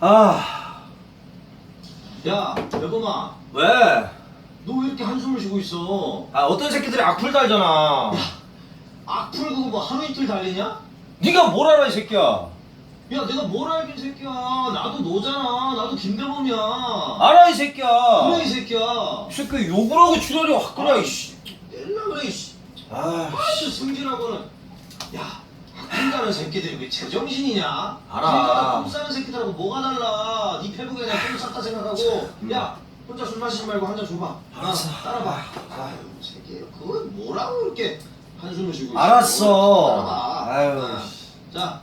아, 야, 여보마, 왜? 너 왜 이렇게 한숨을 쉬고 있어? 아, 어떤 새끼들이 악플 달잖아. 악플 그거 뭐 하루 이틀 달리냐? 네가 뭘 알아, 이 새끼야. 야, 내가 뭘 알긴 새끼야. 나도 너잖아. 나도 김대범이야. 알아, 이 새끼야. 그래 이 새끼야. 이 새끼 욕을 하고 출혈이 확 그래, 이씨. 낼라 그래 이씨. 아, 아주 승질하고는. 야, 한가는 새끼들이 왜 제정신이냐? 알아. 똥 싸는 새끼들하고 뭐가 달라? 네 페북에 그냥 똥 쌌다 생각하고. 야, 혼자 술 마시지 말고 한 잔 줘봐. 알았어. 어, 따라봐. 아유, 새끼. 그건 뭐라고 이렇게 한숨을 쉬고. 알았어. 따라봐. 아유. 어. 자,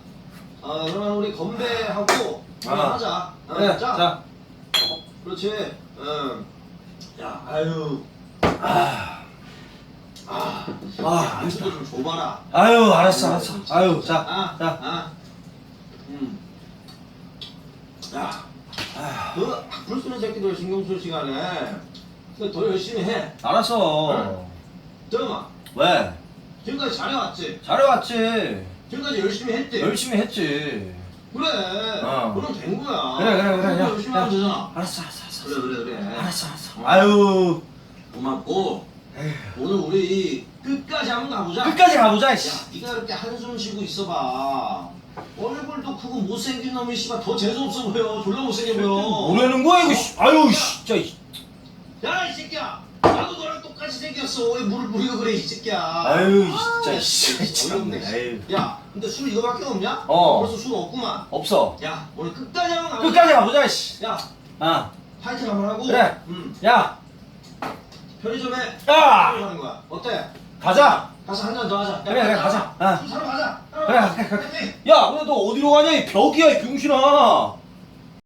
어, 그러면 우리 건배하고 아. 하자. 어, 그래, 자, 자. 그렇지. 응. 야, 아유. 아, 아, 아, 좀 줘봐라. 아유, 알았어, 알았어. 아유, 자, 아, 자. 아. 음. 야, 아, 그 악플 쓰는 새끼들 신경 쓸 시간에 그더 열심히 해. 알았어. 잠깐만. 왜? 지금까지 잘해왔지? 잘해왔지. 지금까지 열심히 했지? 열심히 했지. 그래. 어. 그럼 된 거야. 그래, 그래, 그래. 야, 열심히 야. 하면 되잖아. 알았어, 알았어, 알았어. 그래, 그래, 그래. 알았어, 알았어. 아유, 고맙고. 오늘 우리 끝까지 한번 가보자. 끝까지 가보자, 야, 씨. 네가 이렇게 한숨 쉬고 있어봐. 얼굴도 크고 못생긴 놈이 씨발 더 재수 없어 보여. 졸라 못생겨 보여. 뭐라는 거야, 이거, 씨. 아유, 씨. 진짜, 이- 야, 이 새끼야. 나도 너랑 똑같이 생겼어. 왜 물을 부리고 그래, 이 새끼야. 아유, 아, 진짜, 씨, 씨. 어이없네. 아유. 야, 근데 술 이거밖에 없냐? 어. 벌써 술 없구만. 없어. 야, 오늘 끝까지 한번 가보자. 끝까지 가보자, 씨. 야, 아, 파이팅 한번 하고. 그래. 응. 야, 편의점에 야! 술 사는 거야. 어때? 가자. 가서 한 잔 더 하자. 야, 그래, 그래, 가자. 아. 술 사러 가자. 그래, 그래, 그래. 야, 근데 너 어디로 가냐? 이 벽이야, 이 병신아.